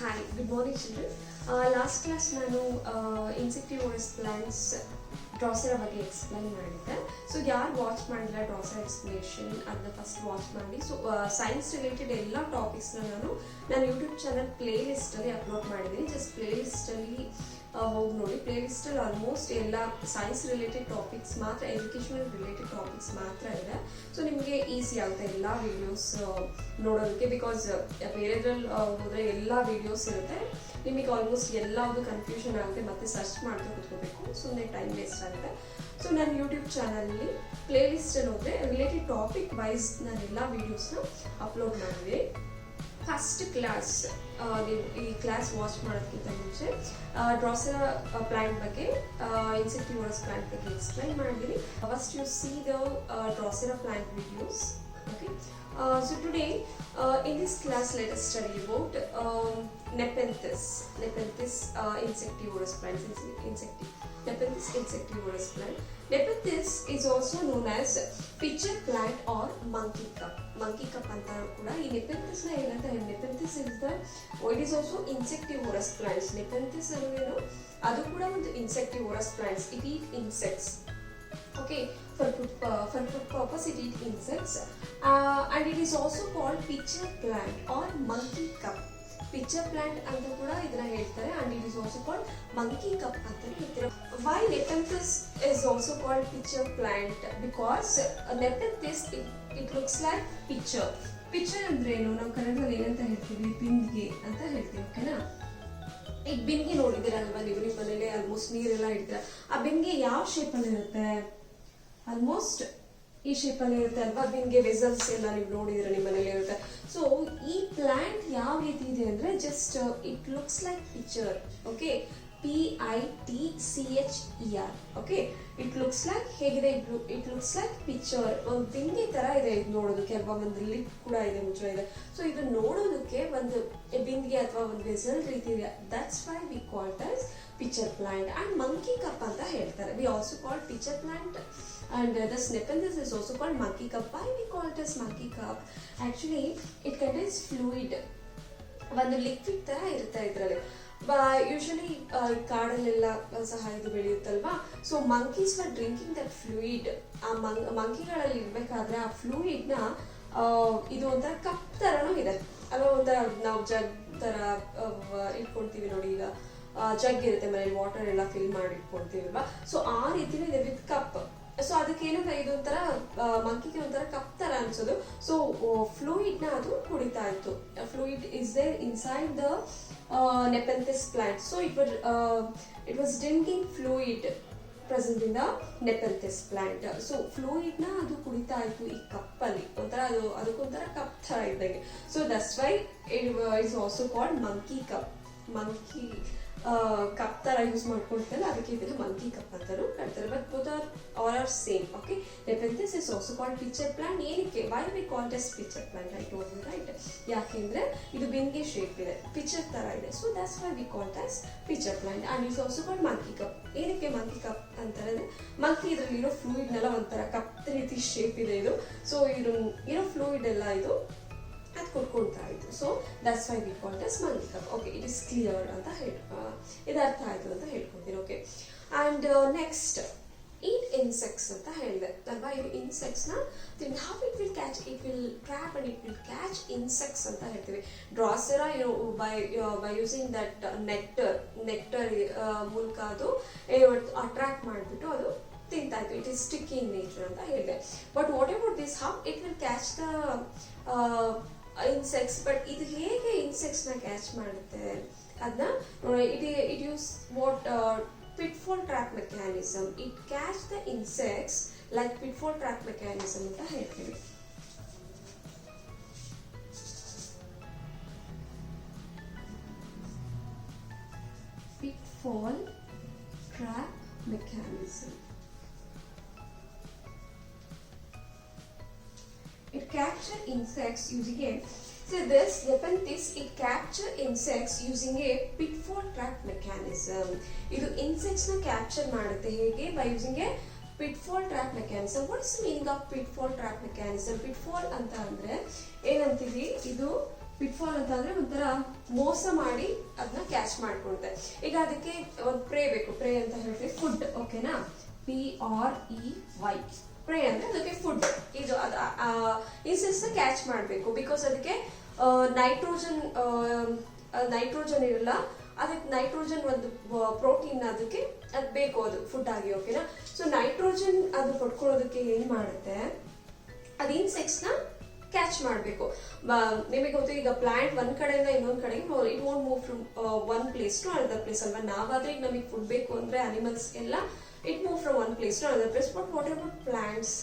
Hi good morning children last class ನಾನು insectivorous plants drosera ಬಗ್ಗೆ explain ಮಾಡಿದ್ದೆ so ಯಾರು ವಾಚ್ ಮಾಡಿಲ್ಲ ಡ್ರಾಸರ್ ಎಕ್ಸ್ಪ್ಲೇಷನ್ ಅದನ್ನ ಫಸ್ಟ್ ವಾಚ್ ಮಾಡಿ ಸೊ ಸೈನ್ಸ್ ರಿಲೇಟೆಡ್ ಎಲ್ಲ ಟಾಪಿಕ್ಸ್ನ ನಾನು ನನ್ನ ಯೂಟ್ಯೂಬ್ ಚಾನಲ್ ಪ್ಲೇ ಲಿಸ್ಟಲ್ಲಿ ಅಪ್ಲೋಡ್ ಮಾಡಿದ್ದೀನಿ ಜಸ್ಟ್ ಪ್ಲೇ ಲಿಸ್ಟಲ್ಲಿ ಹೋಗಿ ನೋಡಿ. ಪ್ಲೇ ಲಿಸ್ಟಲ್ಲಿ ಆಲ್ಮೋಸ್ಟ್ ಎಲ್ಲ ಸೈನ್ಸ್ ರಿಲೇಟೆಡ್ ಟಾಪಿಕ್ಸ್ ಮಾತ್ರ ಎಜುಕೇಷನಲ್ ರಿಲೇಟೆಡ್ ಟಾಪಿಕ್ಸ್ ಮಾತ್ರ ಇದೆ. ಸೊ ನಿಮಗೆ ಈಸಿ ಆಗುತ್ತೆ ಎಲ್ಲ ವೀಡಿಯೋಸ್ ನೋಡೋದಕ್ಕೆ ಬಿಕಾಸ್ ಬೇರೆದ್ರಲ್ಲಿ ಹೋದರೆ ಎಲ್ಲ ವೀಡಿಯೋಸ್ ಇರುತ್ತೆ. ನಿಮಗೆ ಆಲ್ಮೋಸ್ಟ್ ಎಲ್ಲವುದು ಕನ್ಫ್ಯೂಷನ್ ಆಗುತ್ತೆ, ಮತ್ತೆ ಸರ್ಚ್ ಮಾಡ್ತಾ ಕೂತ್ಕೋಬೇಕು. ಸುಮ್ಮನೆ ಟೈಮ್ ವೇಸ್ಟ್ ಆಗುತ್ತೆ. ಸೊ ನನ್ನ ಯೂಟ್ಯೂಬ್ ಚಾನಲಲ್ಲಿ ಪ್ಲೇ ಲಿಸ್ಟಲ್ಲಿ ಹೋದರೆ ರಿಲೇಟೆಡ್ ಟಾಪಿಕ್ ವೈಸ್ ನಾನು ಎಲ್ಲ ವೀಡಿಯೋಸ್ನ ಅಪ್ಲೋಡ್ ಮಾಡಿದೆ ಫಸ್ಟ್ ಕ್ಲಾಸ್ ನೀವು ಈ ಕ್ಲಾಸ್ ವಾಚ್ ಮಾಡೋದಕ್ಕಿಂತ ಮುಂಚೆ ಡ್ರಾಸರ ಪ್ಲಾಂಟ್ ಬಗ್ಗೆ ಇನ್ಸೆಕ್ಟಿವರ್ಸ್ ಪ್ಲಾಂಟ್ ಬಗ್ಗೆ ಎಕ್ಸ್ಪ್ಲೈನ್ ಮಾಡಿದ್ದೀನಿ first you see the Drosera plant videos okay? uh, so today uh, in this class let us study about um, nepenthes nepenthes uh, insectivorous plants Inse- insecti nepenthes insectivorous plant nepenthes is also known as pitcher plant or monkey cup monkey cup ಅಂತ ಕೂಡ ಈ nepenthes ನ ಏನಂತ ಹೇಳಿ nepenthes is the it is also insectivorous plants nepenthes ಅನ್ನೋದೇನು ಅದು ಕೂಡ ಒಂದು insectivorous plants it eat insects okay for food, uh, for food purpose it eats insects uh, and it is also called pitcher plant pitcher plant ಅಂತ ಕೂಡ ಇದನ್ನ ಹೇಳ್ತಾರೆ and it is also called monkey cup ಅಂತ ಹೇಳ್ತಾರೆ. Why Nepenthes is also called pitcher plant because Nepenthes it looks like pitcher pitcher ಅಂದ್ರೆ ನಾವು ಕನ್ನಡದಲ್ಲಿ ಏನಂತ ಹೇಳ್ತೀವಿ? ಬಿಂದಿಗೆ ಅಂತ ಹೇಳ್ತೀವಿ ಓಕೆನಾ ಈಗ ಬಿಂದಿಗೆ ನೋಡಿದ್ದೀರಲ್ವಾ ನೀವು? ನಿಮ್ಮ ಆಲ್ಮೋಸ್ಟ್ ನೀರೆಲ್ಲ ಇಡ್ತೀರ. ಆ ಬಿಂದಿಗೆ ಯಾವ ಶೇಪಲ್ಲಿ ಇರುತ್ತೆ? ಆಲ್ಮೋಸ್ಟ್ ಈ ಶೇಪಲ್ಲಿ ಇರುತ್ತೆ ಅಲ್ವಾ? ಬಿಂದಿಗೆ ವೆಸಲ್ಸ್ ಎಲ್ಲ ನೀವು ನೋಡಿದ್ರೆ ನಿಮ್ಮ ಮನೇಲಿ ಇರುತ್ತೆ. ಸೊ ಈ ಪ್ಲಾಂಟ್ ಯಾವ ರೀತಿ ಇದೆ ಅಂದ್ರೆ just it looks like picture okay P I T C H E R okay it looks like ಹೇಗಿದೆ? ಇಟ್ ಲುಕ್ಸ್ ಲೈಕ್ ಪಿಕ್ಚರ್ ಒಂದು ಬಿಂದಿಗೆ ತರ ಇದೆ ಇದು ನೋಡೋದಕ್ಕೆ ಅಲ್ವಾ? ಒಂದು ಲಿಪ್ ಕೂಡ ಇದೆ, ಮುಚ್ಚಳ ಇದೆ. ಸೊ ಇದು ನೋಡೋದಕ್ಕೆ ಒಂದು ಬಿಂದಿಗೆ ಅಥವಾ ಒಂದು ವೆಸಲ್ ರೀತಿ ಇದೆ. That's why we call us picture plant and monkey cup ಅಂತ ಹೇಳ್ತಾರೆ. We also call picture plant and the this is also called monkey cup why we called call monkey cup actually it contains fluid ಒಂದು liquid ತರ ಇರುತ್ತೆ ಇದರಲ್ಲಿ. Usually ಕಾಡಲ್ಲೆಲ್ಲ ಸಹ ಇದು ಬೆಳೆಯುತ್ತಲ್ವಾ? So monkeys for drinking that fluid ಆ ಮಂಕಿಗಳಲ್ಲಿ ಇರಬೇಕಾದ್ರೆ ಆ ಫ್ಲೂಯಿಡ್ನ ಇದು ಒಂಥರ ಕಪ್ ತರನೂ ಇದೆ. ಅಲ್ವಾ ಒಂಥರ ನಾವು ಜಗ್ ಆ, ಇಟ್ಕೊಳ್ತೀವಿ ನೋಡಿ ಈಗ. ಜಗ್ ಇರುತ್ತೆ ಮನೇಲಿ ವಾಟರ್ ಎಲ್ಲ ಫಿಲ್ ಮಾಡಿ ಇಟ್ಕೊಳ್ತೀವಿ ಅಲ್ವಾ? ಸೊ ಆ ರೀತಿನೂ ಇದೆ ವಿತ್ ಕಪ್ ಸೊ ಅದಕ್ಕೆ ಏನಂದ್ರೆ ಇದೊಂಥರ ಮಂಕಿಗೆ ಒಂಥರ ಕಪ್ ತರ ಅನ್ಸೋದು. ಸೊ ಫ್ಲೂಯಿಡ್ನ ಅದು ಕುಡಿತಾ ಇತ್ತು. Fluid is there inside the Nepenthes plant so it was it was drinking fluid present in the Nepenthes plant so ಫ್ಲೂಯಿಡ್ನ ಅದು ಕುಡಿತಾ ಇತ್ತು ಈ ಅಲ್ಲಿ ಒಂಥರ ಅದು ಅದಕ್ಕೊಂಥರ ಕಪ್ ತರ ಇದ್ದಂಗೆ so that's why it is also called monkey cup monkey cup ಥರ ಯೂಸ್ ಮಾಡ್ಕೊಳ್ತಾರೆ ಅದಕ್ಕೆ ಇದು ಮಂಕಿ ಕಪ್ ಅಂತಾನು ಕಟ್ತಾರೆ but both are all are same okay Nepenthes is also called picture plant ಏನಕ್ಕೆ why we call as picture plant I told right ಯಾಕೆಂದ್ರೆ ಇದು ಬಿಂದಿಗೆ ಶೇಪ್ ಇದೆ ಪಿಕ್ಚರ್ ತರ ಇದೆ. So that's why we call as picture plant and is also called monkey cup ಏನಕ್ಕೆ monkey cup ಅಂತಾರೆ monkey ಇದರಲ್ಲಿ ಇರೋ ಫ್ಲೂಯಿಡ್ ನೆಲ್ಲ ಒಂಥರ ಕಪ್ ರೀತಿ ಶೇಪ್ ಇದೆ ಇದು. ಸೊ ಇರೋ ಇರೋ ಫ್ಲೂಯಿಡ್ ಎಲ್ಲ ಇದು ಅದು ಕೊಟ್ಕೊಳ್ತಾ ಇತ್ತು so that's why we called us monkey cup okay it is clear ಅಂತ ಹೇಳಿ ಇದು ಅರ್ಥ ಆಯ್ತು ಅಂತ ಹೇಳ್ಕೊತೀನಿ okay and next eat insects ಅಂತ ಹೇಳಿದೆ. ಅಲ್ವಾ, ಇದು ಇನ್ಸೆಕ್ಟ್ಸ್ನ thing how it will catch it will trap and it will catch insects ಅಂತ ಹೇಳ್ತೀವಿ. Drosera by by using that nectar nectar ಮೂಲಕ ಅದು ಅಟ್ರಾಕ್ಟ್ ಮಾಡಿಬಿಟ್ಟು ಅದು ತಿಂತಾ ಇತ್ತು it is stick in nature ಅಂತ ಹೇಳಿದೆ. But what about this how it will catch the insects but ಇದು ಹೇಗೆ ಇನ್ಸೆಕ್ಟ್ಸ್ನ ಕ್ಯಾಚ್ ಮಾಡುತ್ತೆ? ಅದನ್ನ it it use what pitfall trap mechanism it catch the insects like pitfall trap mechanism ಅಂತ ಹೇಳ್ತೀವಿ. Pitfall insects using a so this Nepenthes it capture insects using a pitfall trap mechanism. ಇದು insects ನ capture ಮಾಡುತ್ತೆ ಹೇಗೆ by using a pitfall trap mechanism. What is the meaning of pitfall trap mechanism? Pitfall ಅಂತ ಅಂದ್ರೆ ಏನಂತೀವಿ ಇದು ಪಿಟ್ಫಾಲ್ ಅಂತ ಅಂದ್ರೆ ಒಂಥರ ಮೋಸ ಮಾಡಿ ಅದನ್ನ ಕ್ಯಾಚ್ ಮಾಡ್ಕೊಳುತ್ತೆ ಈಗ ಅದಕ್ಕೆ ಒಂದು ಪ್ರೇ ಬೇಕು ಪ್ರೇ ಅಂತ ಹೇಳ್ತೀವಿ ಫುಡ್ ಓಕೆನಾ P R E Y prey ಅಂದ್ರೆ ಅದಕ್ಕೆ ಫುಡ್ ಇದು ಅದು ಇನ್ಸೆಕ್ಟ್ಸ್ ಕ್ಯಾಚ್ ಮಾಡಬೇಕು. ಬಿಕಾಸ್ ಅದಕ್ಕೆ ನೈಟ್ರೋಜನ್ ನೈಟ್ರೋಜನ್ ಇರಲ್ಲ. ಅದಕ್ಕೆ ನೈಟ್ರೋಜನ್ ಒಂದು ಪ್ರೋಟೀನ್ ಅದಕ್ಕೆ ಅದು ಬೇಕು ಅದು ಫುಡ್ ಆಗಿ ಓಕೆನಾ ಸೊ ನೈಟ್ರೋಜನ್ ಅದು ಪಡ್ಕೊಳ್ಳೋದಕ್ಕೆ ಏನು ಮಾಡುತ್ತೆ? ಅದು ಇನ್ಸೆಕ್ಟ್ಸ್ನ ಕ್ಯಾಚ್ ಮಾಡಬೇಕು. ನಿಮಗೆ ಗೊತ್ತು, ಈಗ ಪ್ಲಾಂಟ್ ಒಂದು ಕಡೆಯಿಂದ ಇನ್ನೊಂದು ಕಡೆಗೆ it won't move from one place to another place ಅಲ್ವಾ? ನಾವಾದರೆ ಈಗ ನಮಗೆ ಫುಡ್ ಬೇಕು ಅಂದ್ರೆ ಅನಿಮಲ್ಸ್ ಎಲ್ಲ it move from one place to another place but what about plants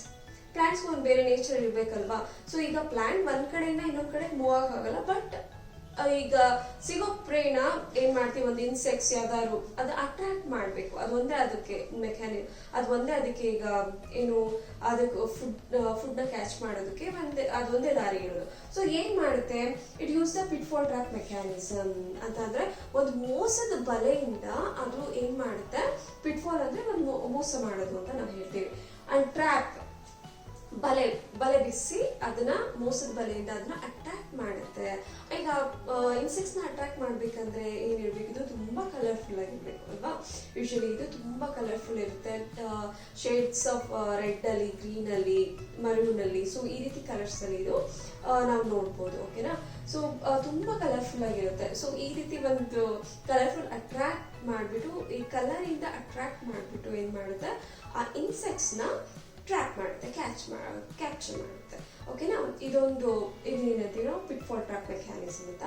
plants ಒಂದು ಬೇರೆ ನೇಚರ್ ಇರಬೇಕಲ್ವಾ ಸೊ ಈಗ ಪ್ಲಾಂಟ್ ಒಂದ್ ಕಡೆಯಿಂದ ಇನ್ನೊಂದು ಕಡೆ ಮೂವ್ ಆಗಲ್ಲ ಬಟ್ ಈಗ ಸಿಗೋ ಪ್ರೇನ ಏನ್ ಮಾಡ್ತೀವಿ? ಒಂದು ಇನ್ಸೆಕ್ಟ್ಸ್ ಯಾವ್ದಾದ್ರು ಅದು ಅಟ್ರಾಕ್ಟ್ ಮಾಡ್ಬೇಕು. ಅದೊಂದೇ ಅದಕ್ಕೆ ಮೆಕ್ಯಾನಿಕ್ ಅದು ಒಂದೇ ಅದಕ್ಕೆ ಈಗ ಏನು ಅದಕ್ಕೆ ಫುಡ್ ಫುಡ್ನ ಕ್ಯಾಚ್ ಮಾಡೋದಕ್ಕೆ ಒಂದೇ ಅದೊಂದೇ ದಾರಿ ಇರೋದು. ಸೊ ಏನ್ ಮಾಡುತ್ತೆ? It use the pitfall track mechanism ಅಂತಂದ್ರೆ ಒಂದು ಮೋಸದ ಬಲೆಯಿಂದ ಅದು ಏನ್ ಮಾಡುತ್ತೆ? ಪಿಟ್ ಫಾಲ್ ಅಂದ್ರೆ ಒಂದು ಮೋಸ ಮಾಡೋದು ಅಂತ ನಾವು ಹೇಳ್ತೀವಿ. ಅಂಡ್ ಟ್ರ್ಯಾಪ್ ಬಲೆ ಬಲೆ ಬಿಸಿ ಅದನ್ನ ಮೋಸದ ಬಲೆಯಿಂದ ಅದನ್ನ ಅಟ್ರಾಕ್ಟ್ ಮಾಡುತ್ತೆ. ಈಗ ಇನ್ಸೆಕ್ಟ್ಸ್ನ ಅಟ್ರಾಕ್ಟ್ ಮಾಡ್ಬೇಕಂದ್ರೆ ಏನು ಹೇಳ್ಬೇಕು? ಇದು ತುಂಬಾ ಕಲರ್ಫುಲ್ ಆಗಿರಬೇಕು ಅಲ್ವಾ? ಯೂಶಲಿ ಇದು ತುಂಬಾ ಕಲರ್ಫುಲ್ ಇರುತ್ತೆ. ಶೇಡ್ಸ್ ಆಫ್ ರೆಡ್ ಅಲ್ಲಿ ಗ್ರೀನ್ ಅಲ್ಲಿ ಮರೂನ್ ಅಲ್ಲಿ ಸೊ ಈ ರೀತಿ ಕಲರ್ಸ್ ಅಲ್ಲಿ ಇದು ನಾವು ನೋಡ್ಬೋದು ಓಕೆನಾ ಸೊ ತುಂಬಾ ಕಲರ್ಫುಲ್ ಆಗಿರುತ್ತೆ. ಸೊ ಈ ರೀತಿ ಒಂದು ಕಲರ್ಫುಲ್ ಅಟ್ರಾಕ್ಟ್ ಮಾಡ್ಬಿಟ್ಟು, ಈ ಕಲರಿಂದ ಅಟ್ರಾಕ್ಟ್ ಮಾಡ್ಬಿಟ್ಟು ಏನು ಮಾಡುತ್ತೆ? ಆ ಇನ್ಸೆಕ್ಟ್ಸ್ನ ಟ್ರ್ಯಾಕ್ ಮಾಡುತ್ತೆ ಕ್ಯಾಚ್ ಕ್ಯಾಪ್ಚರ್ ಮಾಡುತ್ತೆ ಓಕೆನಾ ಇದೊಂದು ಇದೇನಂತೀವಿ ಪಿಟ್ ಫಾರ್ ಟ್ರ್ಯಾಪ್ ಮೆಕ್ಯಾನಿಸಮ್ ಅಂತ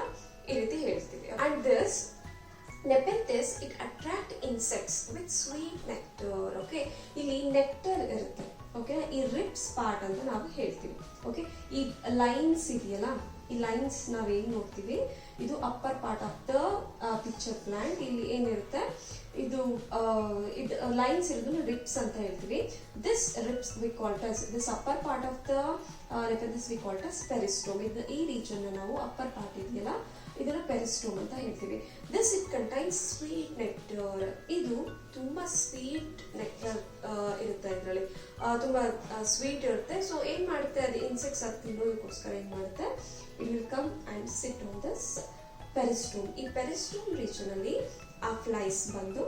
ಈ ರೀತಿ ಹೇಳ್ತೀವಿ. And this Nepenthes it attract insects with sweet nectar okay ಇಲ್ಲಿ ನೆಕ್ಟರ್ ಇರುತ್ತೆ ಓಕೆನಾ ಈ ರಿಪ್ಸ್ ಪಾರ್ಟ್ ಅಂತ ನಾವು ಹೇಳ್ತೀವಿ ಓಕೆ ಈ ಲೈನ್ಸ್ ಇದೆಯಲ್ಲ, ಈ ಲೈನ್ಸ್ ನಾವೇನು ನೋಡ್ತೀವಿ? ಇದು upper part of the picture plant ಇಲ್ಲಿ ಏನಿರುತ್ತೆ? ಇದು ಇದು ಲೈನ್ಸ್ ಇರೋದನ್ನ ರಿಪ್ಸ್ ಅಂತ ಹೇಳ್ತೀವಿ. This ribs we called us this upper part of the this we called us peristome ಇದು ಈ ರೀಜನ್ ನಾವು ಅಪ್ಪರ್ ಪಾರ್ಟ್ ಇದೆಯಲ್ಲ, ಇದನ್ನ ಪೆರಿಸ್ಟೋಮ್ ಅಂತ ಹೇಳ್ತೀವಿ. This it contains sweet nectar ಇದು ತುಂಬಾ ಸ್ವೀಟ್ ನೆಕ್ಟರ್ ತುಂಬಾ ಸ್ವೀಟ್ ಇರುತ್ತೆ. ಸೊ ಏನ್ ಮಾಡುತ್ತೆ? ಅದು ಇನ್ಸೆಕ್ಟ್ಸ್ ಅದು ತಿನ್ನೋದಕ್ಕೋಸ್ಕರ ಏನ್ ಮಾಡುತ್ತೆ? It will come and sit on this peristome ಈ ಪೆರಿಸ್ಟೂಮ್ ರೀಜನ್ ಅಲ್ಲಿ ಆ ಫ್ಲೈಸ್ ಬಂದು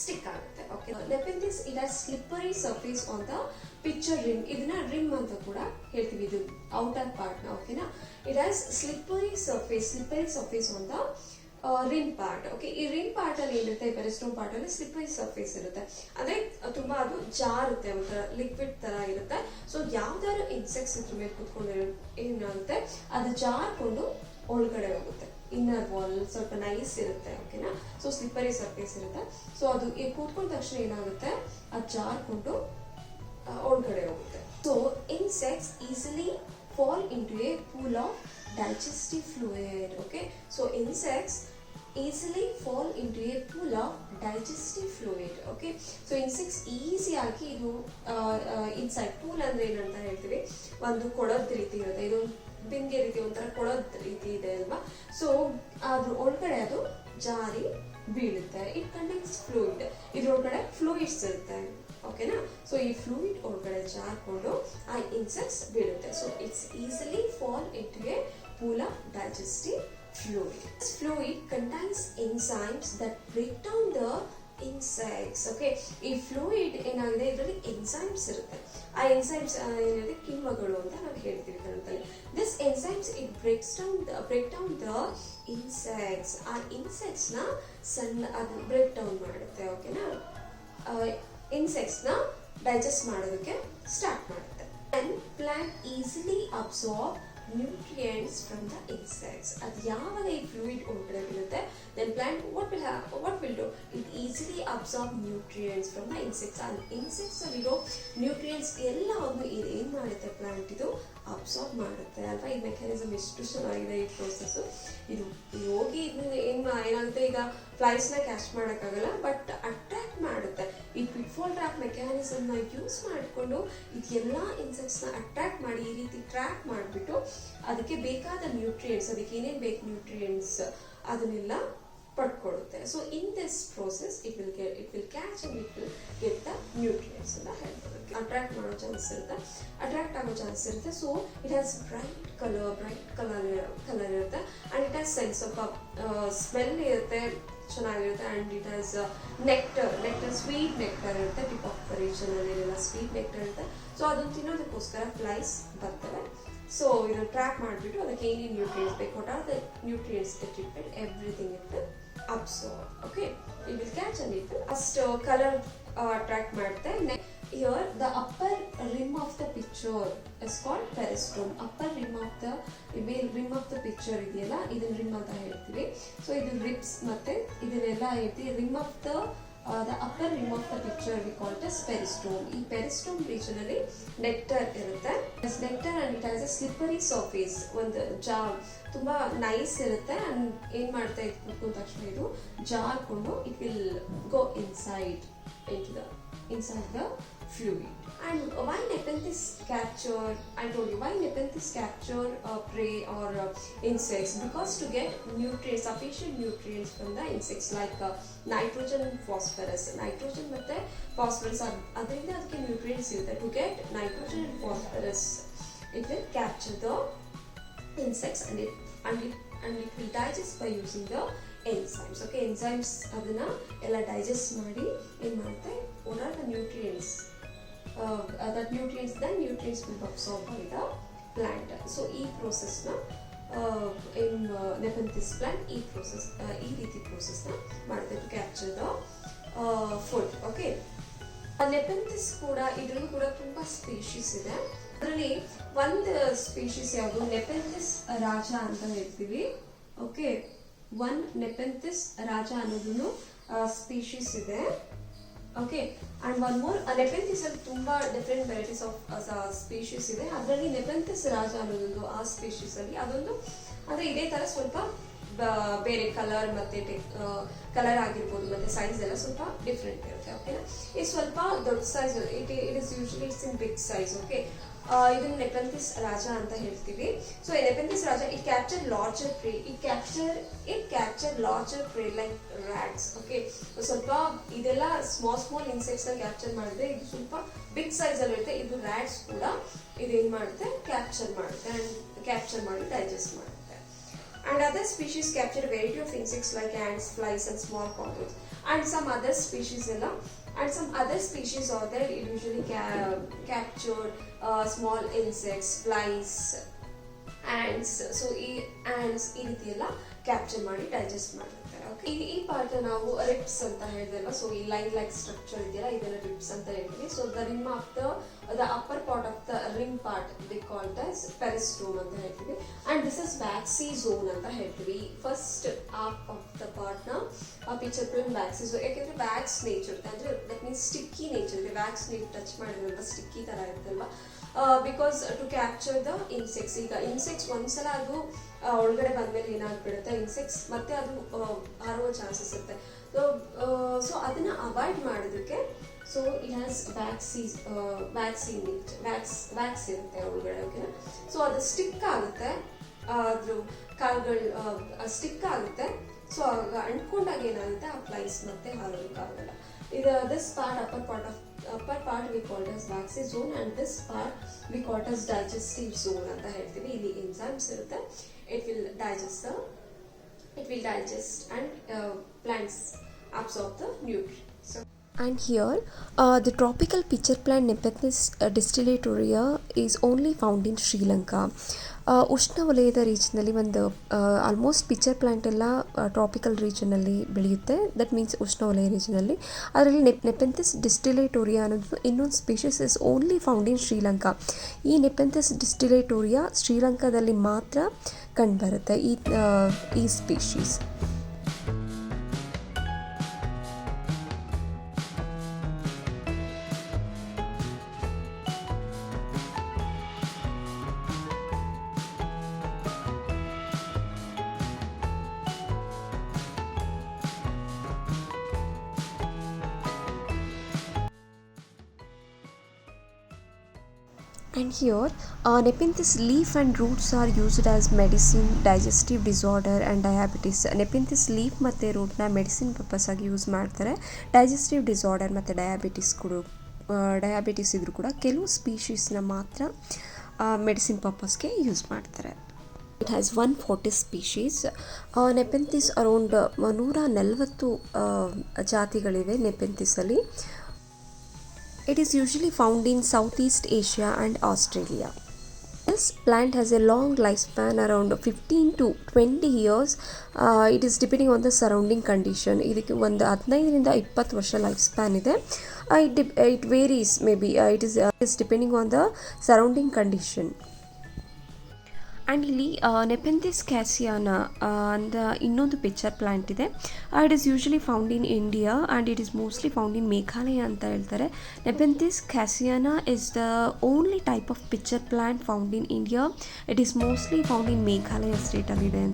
ಸ್ಟಿಕ್ ಆಗುತ್ತೆ. Okay Nepenthes it has slippery surface on the picture rim ಇದನ್ನ ರಿಮ್ ಅಂತ ಕೂಡ ಹೇಳ್ತೀವಿ. ಇದು ಔಟರ್ ಪಾರ್ಟ್ನ ಓಕೆನಾ it has slippery surface slippery surface on the rim part okay ಈ ರಿನ್ ಪಾರ್ಟ್ ಅಲ್ಲಿ ಏನಿರುತ್ತೆ? ಪೆರಿಸ್ಟೋಮ್ ಪಾರ್ಟ್ ಅಲ್ಲಿ ಸ್ಲಿಪ್ಪರಿ ಸರ್ಫೇಸ್ ಇರುತ್ತೆ. ಅಂದ್ರೆ, ತುಂಬಾ ಅದು ಜಾರುತ್ತೆ, ಒಂಥರ ಲಿಕ್ವಿಡ್ ತರ ಇರುತ್ತೆ. ಸೊ ಯಾವ್ದಾದ್ರು ಇನ್ಸೆಕ್ಟ್ಸ್ ಇದ್ರ ಮೇಲೆ ಕುತ್ಕೊಂಡಿರೋ ಏನಾಗುತ್ತೆ? ಅದು ಜಾರ್ಕೊಂಡು ಒಳಗಡೆ ಹೋಗುತ್ತೆ. ಇನ್ನರ್ ವಾಲ್ ಸ್ವಲ್ಪ ನೈಸ್ ಇರುತ್ತೆ ಓಕೆನಾ ಸೊ ಸ್ಲಿಪ್ಪರಿ ಸರ್ಫೇಸ್ ಇರುತ್ತೆ. ಸೊ ಅದು ಈ ಕೂತ್ಕೊಂಡ ತಕ್ಷಣ ಏನಾಗುತ್ತೆ? ಅದು ಜಾರ್ಕೊಂಡು ಒಳಗಡೆ ಹೋಗುತ್ತೆ. So insects easily fall into a pool of digestive fluid okay so insects easily fall into a pool of digestive fluid okay so insects ಈಸಿಯಾಗಿ ಇದು ಇನ್ಸೆಕ್ಟ್ ಪೂಲ್ ಅಂದ್ರೆ ಏನಂತ ಹೇಳ್ತೀವಿ? ಒಂದು ಕೊಡದ ರೀತಿ ಇರುತ್ತೆ. ಇದು ಬಿಂಗೆ ರೀತಿ, ಒಂಥರ ಕೊಡದ ರೀತಿ ಇದೆ ಅಲ್ವಾ? ಸೊ ಅದ್ರ ಒಳಗಡೆ ಅದು ಜಾರಿ ಬೀಳುತ್ತೆ. ಇಟ್ ಕಂಟೈನ್ಸ್ ಫ್ಲೂಯಿಡ್ ಇದ್ರೊಳಗಡೆ ಫ್ಲೂಯಿಡ್ಸ್ ಇರುತ್ತೆ. ಓಕೆನಾ ಸೊ ಈ ಫ್ಲೂಯಿಡ್ ಒಳಗಡೆ ಜಾರ್ಕೊಂಡು ಆ ಇನ್ಸೆಕ್ಟ್ಸ್ ಬೀಳುತ್ತೆ. So it's easily fall it a pool of digestive fluid. This fluid contains enzymes that break down the insects okay ಈ ಫ್ಲೂಯಿಡ್ ಏನಾಗಿದೆ? ಇದರಲ್ಲಿ ಎನ್ಸೈಮ್ಸ್ ಇರುತ್ತೆ. ಆ ಎನ್ಸೈಮ್ಸ್ ಏನಿದೆ? ಕಿಣ್ವಗಳು ಅಂತ ನಾವು ಹೇಳ್ತೀವಿ ಕನ್ನಡದಲ್ಲಿ this enzymes it breaks down the break down the insects ಆ ಇನ್ಸೆಕ್ಟ್ಸ್ ಸಣ್ಣ, ಅದು ಬ್ರೇಕ್ ಡೌನ್ ಮಾಡುತ್ತೆ ಓಕೆನಾ ಇನ್ಸೆಕ್ಟ್ಸ್ನ ಡೈಜೆಸ್ಟ್ ಮಾಡೋದಕ್ಕೆ ಸ್ಟಾರ್ಟ್ ಮಾಡುತ್ತೆ. And plant easily absorb nutrients from the insects ಅದು ಯಾವಾಗ ಈ ಫ್ಲೂಯಿಡ್ ಒಳಗಡೆ ಬೀಳುತ್ತೆ then plant what will what will do it easily absorb nutrients from the insects ಆ ಇನ್ಸೆಕ್ಟ್ಸ್ ಅಲ್ಲಿರೋ ನ್ಯೂಟ್ರಿಯೆಂಟ್ಸ್ ಎಲ್ಲವನ್ನು ಇದು ಏನು ಮಾಡುತ್ತೆ ಪ್ಲಾಂಟ್ ಇದು ಅಬ್ಸಾರ್ಬ್ ಮಾಡುತ್ತೆ ಅಲ್ವಾ ಈ ಮೆಕ್ಯಾನಿಸಮ್ ಎಷ್ಟು ಚೆನ್ನಾಗಿದೆ ಈ ಪ್ರೋಸೆಸ್ಸು ಇದು ಹೋಗಿ ಇದನ್ನ ಏನು ಏನಾಗುತ್ತೆ ಈಗ ಫ್ಲೈಸ್ನ ಕ್ಯಾಚ್ ಮಾಡೋಕ್ಕಾಗಲ್ಲ ಬಟ್ ಅಟ್ರಾಕ್ಟ್ ಮಾಡುತ್ತೆ ಈ ಪಿಟ್ಫಾಲ್ ಟ್ರ್ಯಾಪ್ ಮೆಕ್ಯಾನಿಸಮ್ನ ಯೂಸ್ ಮಾಡಿಕೊಂಡು ಇದೆಲ್ಲ ಇನ್ಸೆಕ್ಟ್ಸ್ನ ಅಟ್ರಾಕ್ಟ್ ಮಾಡಿ ಈ ರೀತಿ ಟ್ರ್ಯಾಕ್ ಮಾಡಿಬಿಟ್ಟು ಅದಕ್ಕೆ ಬೇಕಾದ ನ್ಯೂಟ್ರಿಯೆಂಟ್ಸ್ ಅದಕ್ಕೆ ಏನೇನು ಬೇಕು ನ್ಯೂಟ್ರಿಯೆಂಟ್ಸ್ ಅದನ್ನೆಲ್ಲ ಪಡ್ಕೊಳ್ಳುತ್ತೆ. So in this process it ವಿಲ್ಗೆ it will catch and it will get the nutrients ಅಂತ ಹೇಳ್ಬೋದು. ಅಟ್ರಾಕ್ಟ್ ಮಾಡೋ ಚಾನ್ಸ್ ಇರುತ್ತೆ. ಅಟ್ರಾಕ್ಟ್ ಆಗೋ ಚಾನ್ಸ್ ಇರುತ್ತೆ. So it has bright colour bright colour colour ಇರುತ್ತೆ. ಆ್ಯಂಡ್ ಇಟ್ ಹ್ಯಾಸ್ ಸೆನ್ಸ್ ಸ್ವಲ್ಪ smell ಇರುತ್ತೆ. ಚೆನ್ನಾಗಿರುತ್ತೆ and it has nectar nectar sweet nectar ಇರುತ್ತೆ tip of the sweet nectar ಇರುತ್ತೆ. ಸೊ ಅದನ್ನು ತಿನ್ನೋದಕ್ಕೋಸ್ಕರ ಫ್ಲೈಸ್ ಬರ್ತವೆ. ಸೊ ಇದನ್ನು ಟ್ರ್ಯಾಕ್ ಮಾಡಿಬಿಟ್ಟು ಅದಕ್ಕೆ ಏನೇನು ನ್ಯೂಟ್ರಿಯನ್ಸ್ ಬೇಕು what are the nutrients that it everything it will okay it will catch and ಅಷ್ಟು ಕಲರ್ ಟ್ರ್ಯಾಕ್ ಮಾಡುತ್ತೆ here the upper rim of the picture is called peristome upper rim of the ಮೇಲ್ rim of the picture ಇದೆಯಲ್ಲ? ಇದನ್ನ rim ಅಂತ ಹೇಳ್ತೀವಿ. So ಇದು reefs ಮತ್ತೆ ಇದನ್ನೆಲ್ಲ ಹೇಳ್ತೀವಿ. Rim of the the upper rim of the pitcher we call it peristome ಈ ಪೆರಿಸ್ಟೋಮ್ ರೀಜನ್ ಅಲ್ಲಿ ನೆಕ್ಟರ್ ಇರುತ್ತೆ. Nectar and it has a slippery surface ಒಂದು ಜಾ, ತುಂಬಾ ನೈಸ್ ಇರುತ್ತೆ. ಅಂಡ್ ಏನ್ ಮಾಡ್ತಾ ಇತ್ತು ತಕ್ಷಣ ಇದು ಜಾರ್ಕೊಂಡು it will go inside into the inside the fluid. And why Nepenthes capture? I told you why Nepenthes capture uh, prey or uh, insects because to get nutrients, sufficient nutrients from the insects like uh, nitrogen and phosphorus. Nitrogen ಮತ್ತೆ phosphorus ಅದರಿಂದ ಅದಕ್ಕೆ nutrients ಇರುತ್ತೆ. To get nitrogen and phosphorus, it will capture the insects and it and it and it will digest by using the enzymes okay enzymes ಅದನ್ನ ಎಲ್ಲ digest ಮಾಡಿ ಏನು ಮಾಡುತ್ತೆ what are the nutrients uh, uh, that nutrients then nutrients will be absorbed by the plant so ಈ uh, in uh, Nepenthes plant ಈ uh, ಈ ರೀತಿ na ಮಾಡುತ್ತೆ the uh, food okay ನೆಪೆಂಥಿಸ್ ಕೂಡ ಇದರಲ್ಲೂ ಕೂಡ ತುಂಬ ಸ್ಪೀಶೀಸ್ ಇದೆ ಅದರಲ್ಲಿ ಒಂದು ಸ್ಪೀಶೀಸ್ ಯಾವುದು ನೆಪೆಂಥಿಸ್ ರಾಜ ಅಂತ ಹೇಳ್ತೀವಿ ಓಕೆ ಒನ್ ನೆಪೆಂಥಿಸ್ ರಾಜ ಅನ್ನೋದನ್ನು ಸ್ಪೀಶೀಸ್ ಇದೆ okay and one more Nepenthes ಅಲ್ಲಿ ತುಂಬಾ ಡಿಫ್ರೆಂಟ್ ವೆರೈಟೀಸ್ ಆಫ್ ಸ್ಪೀಶೀಸ್ ಇದೆ. ಅದರಲ್ಲಿ ನೆಪೆಂಥಿಸ್ ರಾಜ ಅನ್ನೋದೊಂದು ಆ ಸ್ಪೀಶೀಸ್ ಅಲ್ಲಿ. ಅದೊಂದು, ಅಂದ್ರೆ ಇದೇ ತರ ಸ್ವಲ್ಪ ಬೇರೆ ಕಲರ್ ಮತ್ತೆ ಕಲರ್ ಆಗಿರ್ಬೋದು, ಮತ್ತೆ ಸೈಜ್ ಎಲ್ಲ ಸ್ವಲ್ಪ ಡಿಫ್ರೆಂಟ್ ಇರುತ್ತೆ ಓಕೆನಾ ಇದು ಸ್ವಲ್ಪ ದೊಡ್ಡ size it it is usually it's in big size okay ಇದನ್ನ ನೆಪೆಂಥಿಸ್ ರಾಜ ಅಂತ ಹೇಳ್ತೀವಿ. So Nepenthes rajah it capture larger prey it capture it capture larger prey like rats okay ಸ್ವಲ್ಪ ಇದೆಲ್ಲ ಸ್ಮಾಲ್ ಸ್ಮಾಲ್ ಇನ್ಸೆಕ್ಟ್ಸ್ ಕ್ಯಾಪ್ಚರ್ ಮಾಡಿದ್ರೆ ಇದು ಸ್ವಲ್ಪ big size ಅಲ್ಲಿ ಇರುತ್ತೆ. ಇದು ರ್ಯಾಟ್ಸ್ ಕೂಡ ಇದೇನ್ ಮಾಡುತ್ತೆ? ಕ್ಯಾಪ್ಚರ್ ಮಾಡುತ್ತೆ ಅಂಡ್ ಕ್ಯಾಪ್ಚರ್ ಮಾಡಿ ಡೈಜೆಸ್ಟ್ ಮಾಡುತ್ತೆ. And other species capture variety of of like like flies and small small and some other species, ಎಲ್ಲ and some other species are there. It usually ca- capture uh, small insects, flies, ants. So ಈ ants ಈ ರೀತಿ capture ಮಾಡಿ digest ಮಾಡ್ತಾರೆ Okay. ಈ ಈ part ನಾವು ribs ಅಂತ ಹೇಳಿದೆಲ್ಲ ಸೊ ಈ ಲೈನ್ ಲೈಕ್ ಸ್ಟ್ರಕ್ಚರ್ ಇದೆಯಲ್ಲ ಇದೆಲ್ಲ ರಿಪ್ಸ್ ಅಂತ ಹೇಳ್ತೀವಿ so the rim of the the upper part of the rim part the called as peristome ಅಂತ ಹೇಳ್ತೀವಿ and this is waxy zone ಅಂತ ಹೇಳ್ತೀವಿ ಫಸ್ಟ್ ಆಫ್ ಆಫ್ ದ ಪಾರ್ಟ್ನ ಪಿಕ್ಚರ್ ಪ್ಲೇನ್ ವ್ಯಾಕ್ಸಿ ಝೋನ್ ಯಾಕೆಂದ್ರೆ ವ್ಯಾಕ್ಸ್ ನೇಚರ್ ಅಂದರೆ that means sticky nature ಇದೆ wax ನೀವು touch ಮಾಡಿದ್ರಲ್ವ ಸ್ಟಿಕ್ಕಿ ಥರ ಇರುತ್ತಲ್ವ because to capture the insects ಈಗ ಇನ್ಸೆಕ್ಟ್ಸ್ ಒಂದ್ಸಲ ಅದು ಆ, ಒಳಗಡೆ ಬಂದಮೇಲೆ ಏನಾಗ್ಬಿಡುತ್ತೆ ಇನ್ಸೆಕ್ಟ್ಸ್ ಮತ್ತೆ ಅದು ಆ, ಹಾರುವ ಚಾನ್ಸಸ್ ಇರುತ್ತೆ ಸೊ ಸೊ ಅದನ್ನ ಅವಾಯ್ಡ್ ಮಾಡೋದಕ್ಕೆ so it has waxes waxen wax wax ಇರುತ್ತೆ ಒಳಗಡೆ ಓಕೆನಾ ಸೊ ಅದು ಸ್ಟಿಕ್ ಆಗುತ್ತೆ ಆ, ಕಾಲ್ಗಳು ಸ್ಟಿಕ್ ಆಗುತ್ತೆ. ಸೊ ಆಗ ಅಂಟ್ಕೊಂಡಾಗ ಏನಾಗುತ್ತೆ? ಆ ಫ್ಲೈಸ್ ಮತ್ತೆ ಹಾರೋದಕ್ಕಾಗಲ್ಲ ಇದು this part upper part of upper part we called as waxy zone and this part we called as digestive zone ಅಂತ ಹೇಳ್ತೀವಿ. ಇಲ್ಲಿ ಎನ್ಸೈಮ್ಸ್ ಇರುತ್ತೆ. It will digest it will digest and plants absorb the nutrients so And here, uh, the tropical pitcher plant Nepenthes uh, distillatoria is only found in Sri Lanka. ಉಷ್ಣವಲಯದ ರೀಜನ್ನಲ್ಲಿ ಒಂದು almost pitcher plant ಎಲ್ಲ tropical ರೀಜನಲ್ಲಿ ಬೆಳೆಯುತ್ತೆ. That means ಉಷ್ಣವಲಯ ರೀಜನಲ್ಲಿ. ಅದರಲ್ಲಿ ನೆಪ್ ನೆಪೆಂಥಿಸ್ distillatoria ಅನ್ನೋದು ಇನ್ನೊಂದು species is only found in Sri Lanka ಈ ನೆಪೆಂಥಿಸ್ ಡಿಸ್ಟಿಲೇಟೋರಿಯಾ ಶ್ರೀಲಂಕಾದಲ್ಲಿ ಮಾತ್ರ ಕಂಡುಬರುತ್ತೆ ಈ ಈ species here, uh, Nepenthes leaf and roots are used as medicine, digestive disorder and diabetes. Nepenthes leaf ಮತ್ತು ರೂಟ್ನ ಮೆಡಿಸಿನ್ ಪರ್ಪಸ್ ಆಗಿ ಯೂಸ್ ಮಾಡ್ತಾರೆ. ಡೈಜೆಸ್ಟಿವ್ ಡಿಸಾರ್ಡರ್ ಮತ್ತು ಡಯಾಬಿಟಿಸ್ ಕೂಡ ಡಯಾಬಿಟಿಸ್ ಇದ್ರೂ ಕೂಡ ಕೆಲವು ಸ್ಪೀಶೀಸ್ನ ಮಾತ್ರ ಮೆಡಿಸಿನ್ ಪರ್ಪಸ್ಗೆ ಯೂಸ್ ಮಾಡ್ತಾರೆ. It has one forty species Nepenthes around ನೂರ ನಲವತ್ತು ಜಾತಿಗಳಿವೆ ನೆಪೆಂತಿಸಲ್ಲಿ It is usually found in Southeast Asia and Australia. This plant has a long lifespan around 15 to 20 years. Uh, it is depending on the surrounding condition. ಇದಕ್ಕೆ ಒಂದು ಹದಿನೈದರಿಂದ ಇಪ್ಪತ್ತು ವರ್ಷ life span ಇದೆ it it varies maybe it is is depending on the surrounding condition and ಇಲ್ಲಿ Nepenthes khasiana ಅಂತ ಇನ್ನೊಂದು pitcher plant ಇದೆ. It is usually found in India and it is mostly found in Meghalaya ಅಂತ ಹೇಳ್ತಾರೆ. Nepenthes khasiana is the only type of pitcher plant found in India it is mostly found in Meghalaya ಸ್ಟೇಟಲ್ಲಿದೆ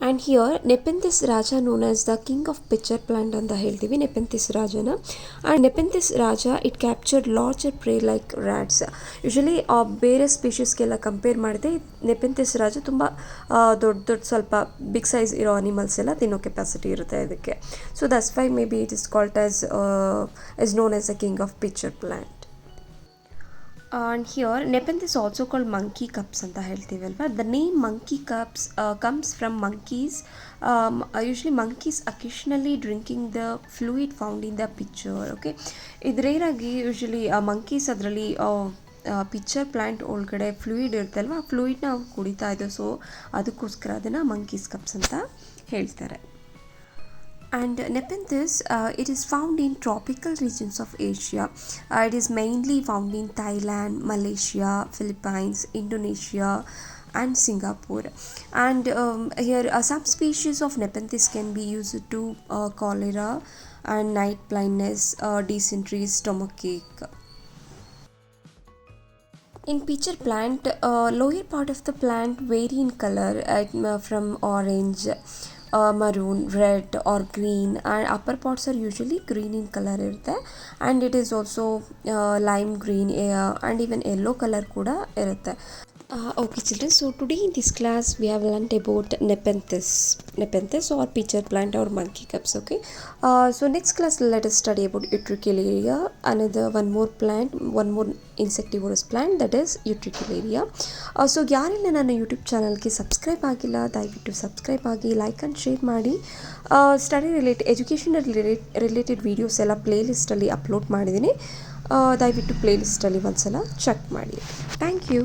and here Nepenthes rajah known as the king of pitcher plant ಅಂತ ಹೇಳ್ತೀವಿ Nepenthes ರಾಜನ and Nepenthes rajah it captured larger prey like rats usually ಬೇರೆ ಸ್ಪೀಷೀಸ್ಗೆಲ್ಲ compare ಮಾಡಿದೆ ನೆಪೆಂತಿಸ್ ರಾಜ ತುಂಬ ದೊಡ್ಡ ದೊಡ್ಡ ಸ್ವಲ್ಪ ಬಿಗ್ ಸೈಜ್ ಇರೋ ಅನಿಮಲ್ಸ್ ಎಲ್ಲ ತಿನ್ನೋ ಕೆಪಾಸಿಟಿ ಇರುತ್ತೆ ಇದಕ್ಕೆ. So thus why may be it is called as is known as the king of pitcher plant and here Nepenthes also called monkey cups ಅಂತ ಹೇಳ್ತೀವಲ್ವ? The name monkey cups comes from monkeys usually monkeys occasionally drinking the fluid found in the pitcher okay ಇದು ರೇರಾಗಿ usually monkeys ಅದರಲ್ಲಿ pitcher plant ಒಳಗಡೆ fluid ಇರುತ್ತಲ್ವ? ಆ ಫ್ಲೂಯಿಡ್ನ ಅವ್ರು ಕುಡಿತಾ ಇದ್ದೋ ಸೊ ಅದಕ್ಕೋಸ್ಕರ ಅದನ್ನು ಮಂಕೀಸ್ ಕಪ್ಸ್ ಅಂತ ಹೇಳ್ತಾರೆ. And nepenthes uh, it is found in tropical regions of asia. Uh, it is mainly found in thailand malaysia philippines indonesia and singapore. And um, here uh, some species of nepenthes can be used to uh, cholera and night blindness uh, dysentery stomachache. In pitcher plant uh, lower part of the plant vary in color uh, from orange uh, maroon red or green and upper parts are usually green in color ಇರುತ್ತೆ and it is also uh, lime green uh, and even yellow color ಕೂಡ ಇರುತ್ತೆ Uh, okay children so today in this class we have learned about nepenthes nepenthes or pitcher plant or monkey cups okay uh, so next class let us study about utricularia another one more plant one more insectivorous plant that is utricularia uh, so ಯಾರೆಲ್ಲ ನನ್ನ YouTube ಚಾನಲ್ಗೆ subscribe ಆಗಿಲ್ಲ ದಯವಿಟ್ಟು subscribe ಆಗಿ like and share ಮಾಡಿ study playlist ali related videos ಎಲ್ಲ ಪ್ಲೇಲಿಸ್ಟಲ್ಲಿ upload ಮಾಡಿದ್ದೀನಿ playlist ದಯವಿಟ್ಟು ಪ್ಲೇಲಿಸ್ಟಲ್ಲಿ ala check maadi. Thank you